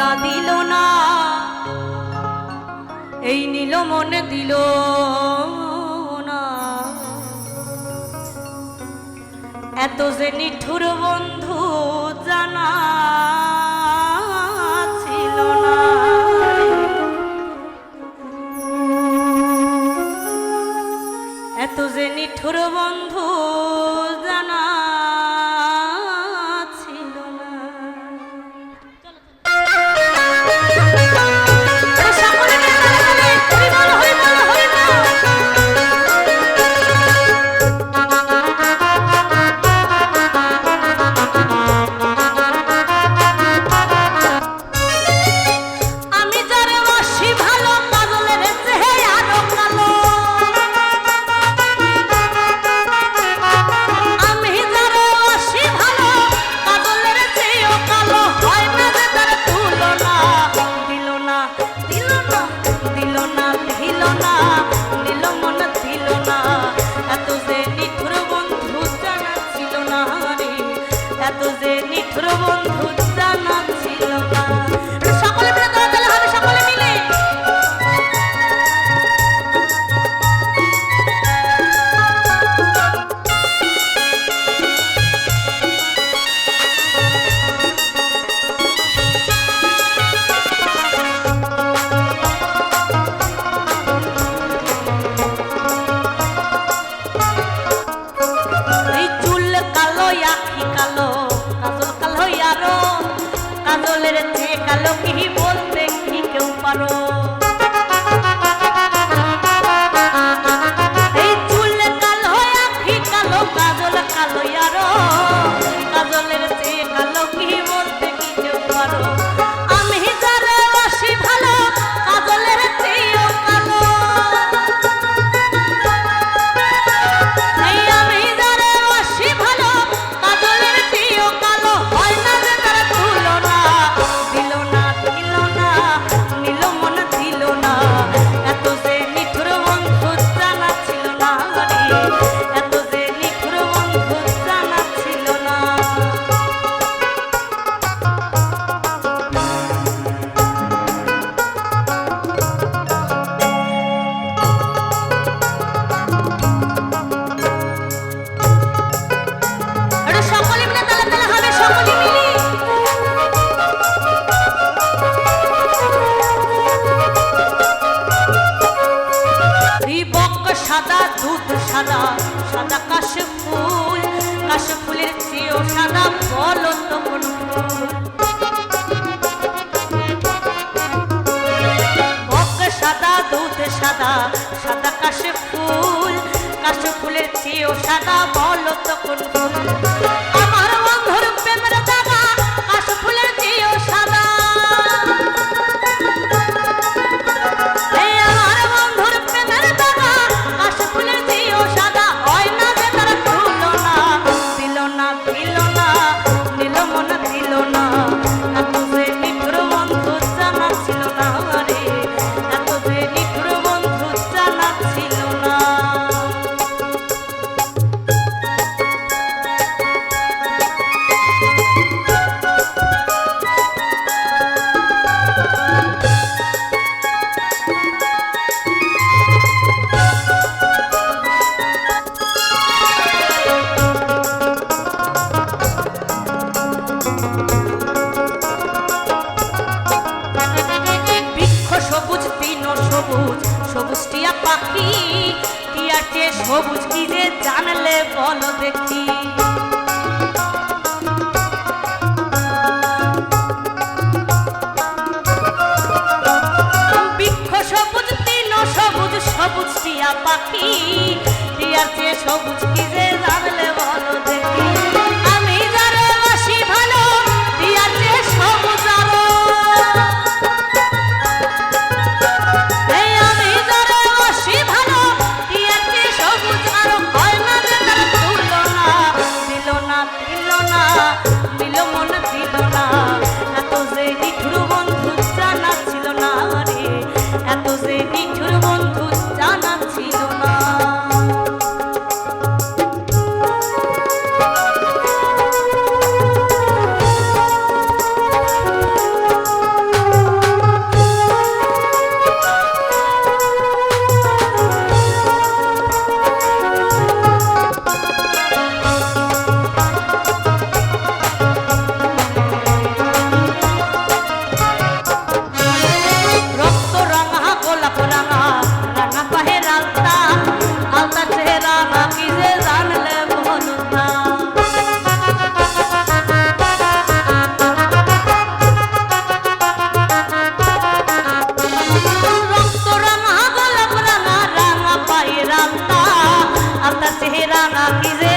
না দিল না। এই নীল মনে দিল না। এত যে নিঠুর বন্ধু জানা ছিল না। এত যে নিঠুর বন্ধু বদলের চেয়ে কালো কি বলতে কি কেউ পারো? এই চুল কালো, আখি কালো, কাজল কালো আরও সাদা সাদা কাশ ফুল কাশ ফুলের চেয়েও সাদা বলো তো কোন ফুল। গাছে সবুজ কিনে জানলে বলো দেখি। বৃক্ষ সবুজ তিন সবুজ সবুজ টিয়া পাখি। টিয়ার চেয়ে সবুজ কিনে জানলে বলো দেখি। Aquí de...